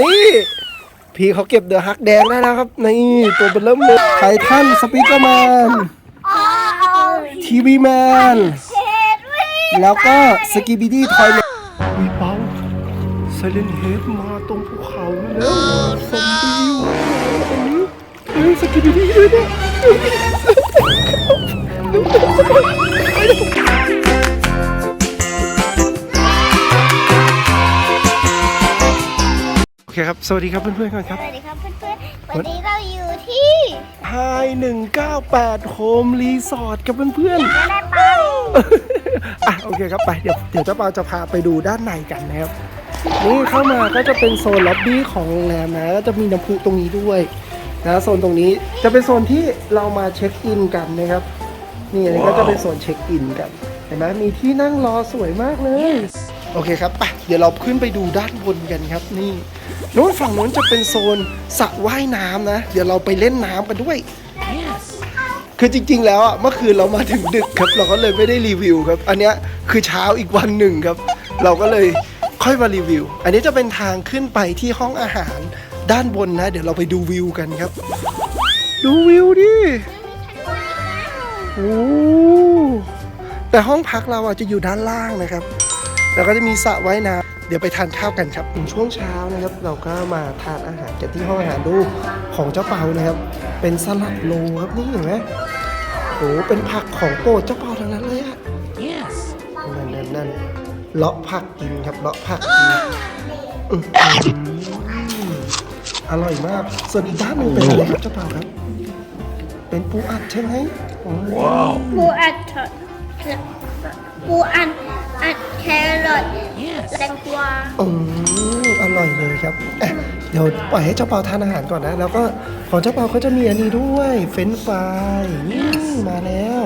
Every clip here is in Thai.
นี่พี่เขาเก็บเดือฮักแดงได้แล้วครับนี่ตัวเป็นเริ่มเลยไททันสปีกเกอร์แมนทีวีแมนแล้วก็สกีบิดี้ทอยมีเป้าไซเลนเฮดมาตรงภูเขาแล้วซอมบี้อยู่ตรงนี้เฮ้ยสกีบิดี้ด้วยเนี่ย คครับ สวัสดีครับเพื่อนๆกันครับสวัสดีครับเพื่อนๆ วันนี้เราอยู่ที่ไฮ198โฮมรีสอร์ทกับเพื่อนๆไม่ได้ปังอะโอเคครับไปเดี๋ยวเดี๋ยวเจ้าเปาจะพาไปดูด้านในกันนะครับ นี่เข้ามาก็จะเป็นโซนล็อบบี้ของโรงแรมนะก็จะมีน้ำพุตรงนี้ด้วยนะโซนตรงนี้จะเป็นโซนที่เรามาเช็คอินกันนะครับ นี่อันนี้ก็จะเป็นโซนเช็คอินกันเห็นไหมมีที่นั่งรอสวยมากเลย โอเคครับไปเดี๋ยวเราขึ้นไปดูด้านบนกันครับ นี่นู้นฝั่งนู้นจะเป็นโซนสระว่ายน้ำนะ เดี๋ยวเราไปเล่นน้ำกันด้วย คือจริง ๆ แล้วอะเมื่อคืนเรามาถึงดึกครับ เราก็เลยไม่ได้รีวิวครับ อันเนี้ยคือเช้าอีกวันหนึ่งครับ เราก็เลยค่อยมารีวิว อันนี้จะเป็นทางขึ้นไปที่ห้องอาหารด้านบนนะ เดี๋ยวเราไปดูวิวกันครับ ดูวิวดิโอ้แต่ห้องพักเราอะจะอยู่ด้านล่างนะครับ แล้วก็จะมีสระว่ายน้ำเดี๋ยวไปทานข้าวกันครับถึงช่วงเช้านะครับ เราก็มาทานอาหารกันที่ห้องอาหารดูของเจ้าเปานะครับ เป็นสลัดโลครับนี่เห็นไหมโอ้เป็นผักของโปรดเจ้าเปาทั้งนั้นเลยอะ Yes. นั่นนั่นนั่นเลาะผักกินครับเลาะผักกินอื้อหืออร่อยมาก ส่วนอีกด้านหนึงเป็นอะไรครับเจ้าเปาครับ เป็นปูอัดใช่ไหมโอ้ Wow. ปูอัดเถอะปูอัดอัด แครอท Yes. แตงกวาอืมอร่อยเลยครับเอ๊ะเดี๋ยวปล่อยให้เจ้าเปาทานอาหารก่อนนะ แล้วก็ของเจ้าเปาก็จะมีอันนี้ด้วย เฟรนช์ฟรายนี่มาแล้ว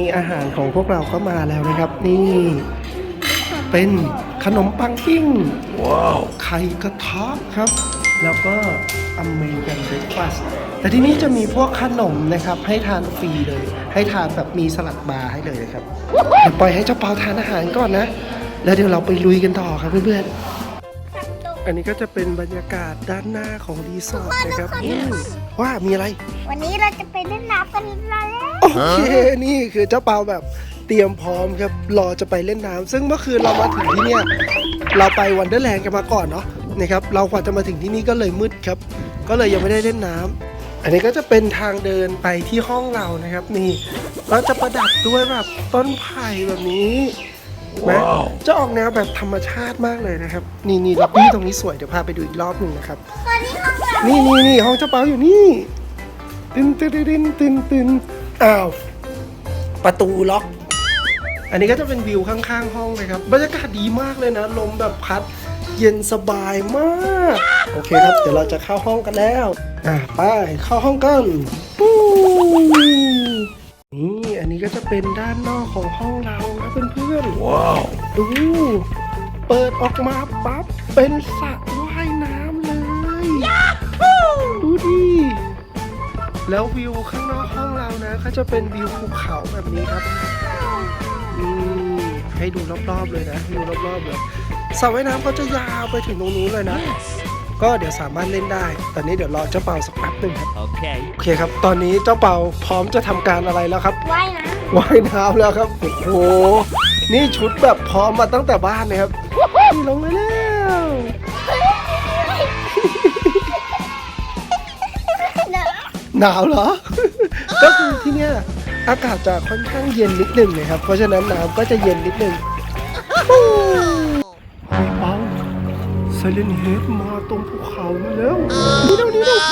นี่อาหารของพวกเราก็มาแล้วนะครับ นี่ เป็นขนมปังปิ้ง Wow. ไข่กระทะครับ แล้วก็อเมริกันเบรคฟาสต์แต่ที่นี้จะมีพวกขนมนะครับ ให้ทานฟรีเลย ให้ทานแบบมีสลัดบาร์ให้เลยนะครับเดี๋ยวปล่อยให้เจ้าเปาทานอาหารก่อนนะ แล้วเดี๋ยวเราไปลุยกันต่อครับเพื่อนๆ อันนี้ก็จะเป็นบรรยากาศด้านหน้าของรีสอร์ทนะครับอืมว่ามีอะไร วันนี้เราจะไปเล่นน้ำกันแล้วโอเคนี่คือเจ้าเปาแบบเตรียมพร้อมครับรอจะไปเล่นน้ำซึ่งเมื่อคืนเรามาถึงที่เนี่ยเราไปวันเดอร์แลนด์กันมาก่อนเนาะ นะครับเรากว่าจะมาถึงที่นี่ก็เลยมืดครับ ก็เลยยังไม่ได้เล่นน้ำอันนี้ก็จะเป็นทางเดินไปที่ห้องเรานะครับ นี่เราจะประดับด้วยแบบต้นไผ่แบบนี้นะว้าวจะออกแนวแบบธรรมชาติมากเลยนะครับ นี่นี่ล็อบบี้ตรงนี้สวยเดี๋ยวพาไปดูอีกรอบหนึ่งนะครับตอนนี้ห้องเรานี่นี่นี่ห้องเจ้าเปาอยู่นี่ตึนตึนตึนตึนตึนอ้าวประตูล็อก อันนี้ก็จะเป็นวิวข้างๆ ห้องเลยครับบรรยากาศดีมากเลยนะลมแบบพัด เย็นสบายมาก โอเคครับ เดี๋ยวเราจะเข้าห้องกันแล้ว อะไปเข้าห้องกันปูนี่อันนี้ก็จะเป็นด้านนอกของห้องเรานะเพื่อนๆ Wow. ดู เปิดออกมาปั๊บ เป็นสระว่ายน้ำเลย ดูดิ แล้ววิวข้างนอกห้องเรานะ ก็จะเป็นวิวภูเขาแบบนี้ครับนี่ให้ดูรอบๆเลยนะให้ดูรอบๆเลย สระว่ายน้ำก็จะยาวไปถึงตรงนู้นเลยนะ ก็เดี๋ยวสามารถเล่นได้ ตอนนี้เดี๋ยวรอเจ้าเปาสักแป๊บหนึ่งครับ Okay. โอเคครับ ตอนนี้เจ้าเปาพร้อมจะทำการอะไรแล้วครับ ว่ายน้ว่ายน้ำแล้วครับ โอ้โห นี่ชุดแบบพร้อมมาตั้งแต่บ้านเลยครับ นี่ลงมาแล้วำเนอะหนาวเหรอ ก็คือที่เนี่ยอากาศจะค่อนข้างเย็นนิดหนึ่งนะครับ เพราะฉะนั้นน้ำก็จะเย็นนิดหนึ่งมีเป้าไซ เลนเฮดมาตรงภูเขาแล้วนี่เร็วนี่เร็ว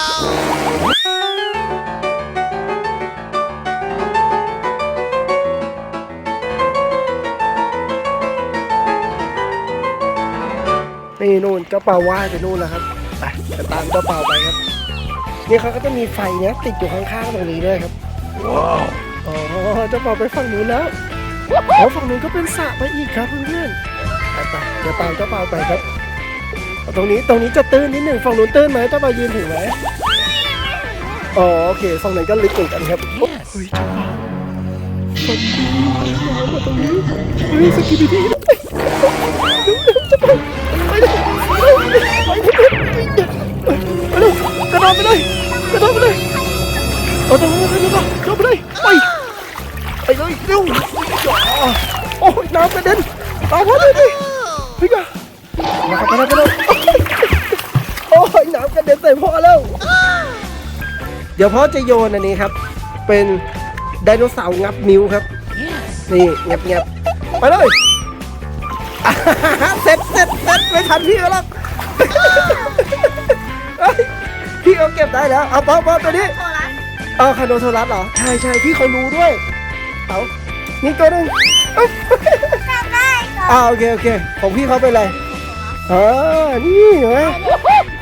นี่นู่นเจ้าเปาว่ายไปนู่นแล้วครับไปไปตามเจ้าเปาไปครับนี่เขาก็จะมีไฟเนี้ยติดอยู่ข้างๆตรงนี้ด้วยครับ Wow. อ๋อเจ้าเปาไปฝั่งนู้นแล้วอ๋อฝั่งนู้นก็เป็นสระไปอีกครับเพื่อนๆไปไปเดี๋ยวตามเจ้าเปาไปครับเอา ตรงนี้ตรงนี้จะตื้นนิดหนึ่งฝั่งนู้นตื้นไหมถ้าเรายืนถึงไหมอ๋อโอเคฝั่งไหนก็ลึกหมือนกันครับเฮ้ยจังหวะสมบูรณ์น้ำมาตรงนี้เฮ้ยสกิบิดี้ไปจะไปไปเลยไปเลยไปเลยกระโดดไปเลยกระโดดไปเลยเอาตรงนี้ไปเลยกระโดดไปเลยไปไปเลยเร็วโอ้ยน้ำกระเด็นตามมาเลยดิเฮ้ย อะมาครับไปแล้วไปแล้วโอ้ยน้ำกระเด็นใส่พ่อแล้ว เดี๋ยวพ่อจะโยนอันนี้ครับ เป็นไดโนเสาร์งับนิ้วครับ นี่เงียบเงียบๆไปเลยอ่าฮ่าเสร็จเสร็จเสร็จไม่ทันพี่เขาหรอกเฮ้ยพี่เขาเก็บได้แล้วเอาป๊อปป๊อปตัวนี้โทรศัพท์เอาคาโนโทรัสเหรอ ใช่ใช่พี่เขารู้ด้วย เอานี่ตัวหนึงเอ้าจับได้ก่อนอ่าโอเคโอเค ของพี่เขาเป็นอะไร อ่านี่เห็นไหม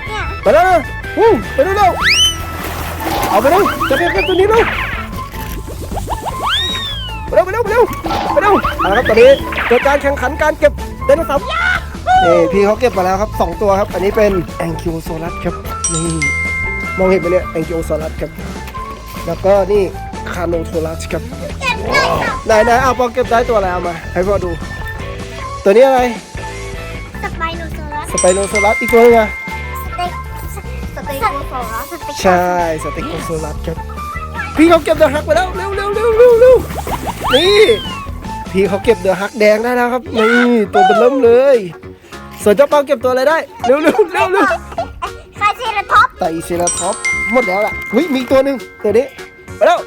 เนี่ยไปแล้วนะอู้ไปเร็วๆเอาไปเร็วจะเป็นกันตัวนี้เร็วไปเร็วไปเร็วไปเร็วไปเร็วเอาละครับตอนนี้เกิดการแข่งขันการเก็บไดโนเสาร์นี่พี่เขาเก็บมาแล้วครับสองตัวครับ อันนี้เป็นแองคิโอโซลัสครับนี่มองเห็นไหมเนี่ยแองคิโอโซลัสครับ แล้วก็นี่คาโนโทรัสครับเก็บได้ค่ะไหนไหนเอาพอเก็บได้ตัวอะไรเอามา ให้พ่อดู ตัวนี้อะไรสไปโนซอรั สสไปโนโซลัสอีกตัวหนึงอะสเต็กสเต็กโซรัสสเต็กใช่สเต็กโกโซลัสครับพี่เขาเก็บเดอะฮักไปแล้วเร็วเร็วเร็วเร็วเร็วนี่พี่เขาเก็บเดอะฮักแดงได้แล้วครับนี่ตัวเป็นเริ่มเลย ส่วนเจ้าเปาเก็บตัวอะไรได้เร็วเร็วเร็วเร็วคาเซราท็อปไตรเซราท็อปส์หมดแล้วล่ะเฮ้ยมีอีกตัวหนึ่งตัวนี้ไปแล้ว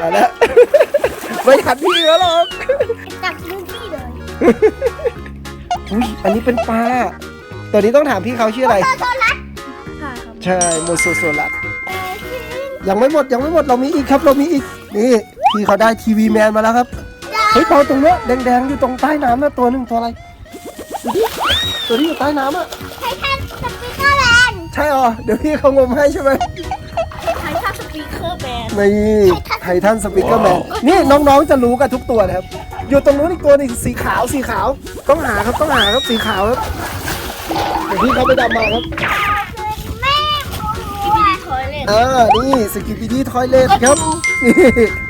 เอาละไม่ทันพี่แล้วหรอกจับมือพี่เลย อุ้ยอันนี้เป็นปลาตัวนี้ต้องถามพี่เขาชื่ออะไรโซรัสค่ะครับใช่โมโซโซลัสยังไม่หมดยังไม่หมดเรามีอีกครับเรามีอีกนี่พี่เขาได้ทีวีแมนมาแล้วครับเฮ้ยเปาตรงเนี้ยแดงๆอยู่ตรงใต้น้ำนะตัวหนึ่งตัวอะไรดูดิตัวนี้อยู่ใต้น้ำอะไททันสปีกเกอร์แมนใช่อ๋อเดี๋ยวพี่เขางมให้ใช่ไหมไททันสปีกเกอร์แมนนี่ไททันสปิเกอร์แมนนี่น้องๆจะรู้กันทุกตัวนะครับ อยู่ตรงนู้นอีกตัวหนึงสีขาวสีขาว ต้องหาครับต้องหาครับสีขาวครับเดี๋ยวพี่เขาไปดำมาครับ แม่กูรู้ว่าถอยเลยอ่านี่สกิปปี้ดี้ทอยเลทครับ นี่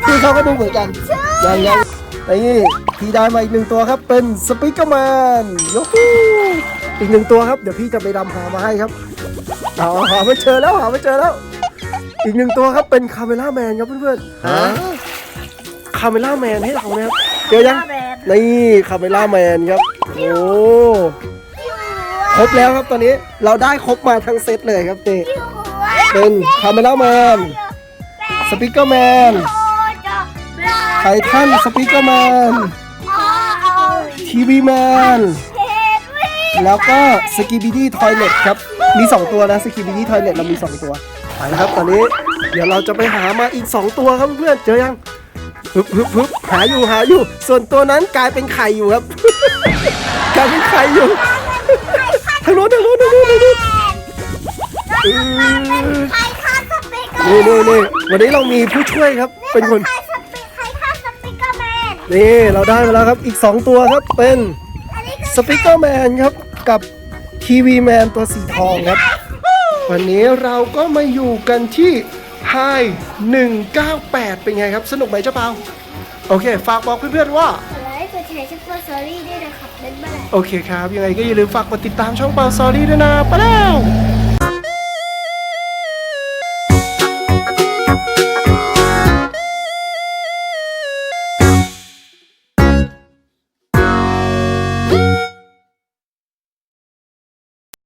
พี่เขาก็ดูเหมือนกันยังยังนี่พี่ได้มาอีกหนึ่งตัวครับ เป็นสปิเกอร์แมนยฮูอีกหนึ่งตัวครับ เดี๋ยวพี่จะไปดำหามาให้ครับเอาหาไม่เจอแล้วหาไม่เจอแล้ว อีกหนึ่งตัวครับเป็นคาเมล่าแมนครับเพื่อนๆฮะคาเมล่าแมนให้เรานะครับ เจอยังนี่คาเมล่าแมนครับโอ้ครบแล้วครับตอนนี้เราได้ครบมาทั้งเซตเลยครับนี่เป็นคาเมล่าแมนสปิเกอร์แมนไททันสปีกเกอร์แมนทีวีแมนแล้วก็สกีบิดี้ทอยเลตครับ มี 2 ตัวนะสกีบิดี้ทอยเลตเรามี 2 ตัวไปนะครับตอนนี้เดี๋ยวเราจะไปหามาอีก 2 ตัวครับเพื่อนๆเจอยัง ฮึบฮึบฮึบหาอยู่หาอยู่ ส่วนตัวนั้นกลายเป็นไข่อยู่ครับ กลายเป็นไข่อยู่ทางโน้นทางโน้นทางโน้นทางโน้นอือไททันสปีกเกอร์นี่นี่นี่วันนี้เรามีผู้ช่วยครับ เป็นคนไททันสปีกไททันสปีกเกอร์แมนนี่เราได้มาแล้วครับอีก 2 ตัวครับเป็นอันนี้คือสปิเกอร์แมนครับกับทีวีแมนตัวสีทองครับ วันนี้เราก็มาอยู่กันที่ ไฮ198 เป็นไงครับ สนุกไหมเจ้าเปาโอเค ฝากบอกเพื่อนๆว่า กดไลค์กดแชร์ช่องเปิดสตอรี่ด้วยนะครับเป็นเมื่อไหร่โอเคครับ ยังไงก็อย่าลืมฝากกดติดตามช่องเปาซอรี่ด้วยนะไปแล้ว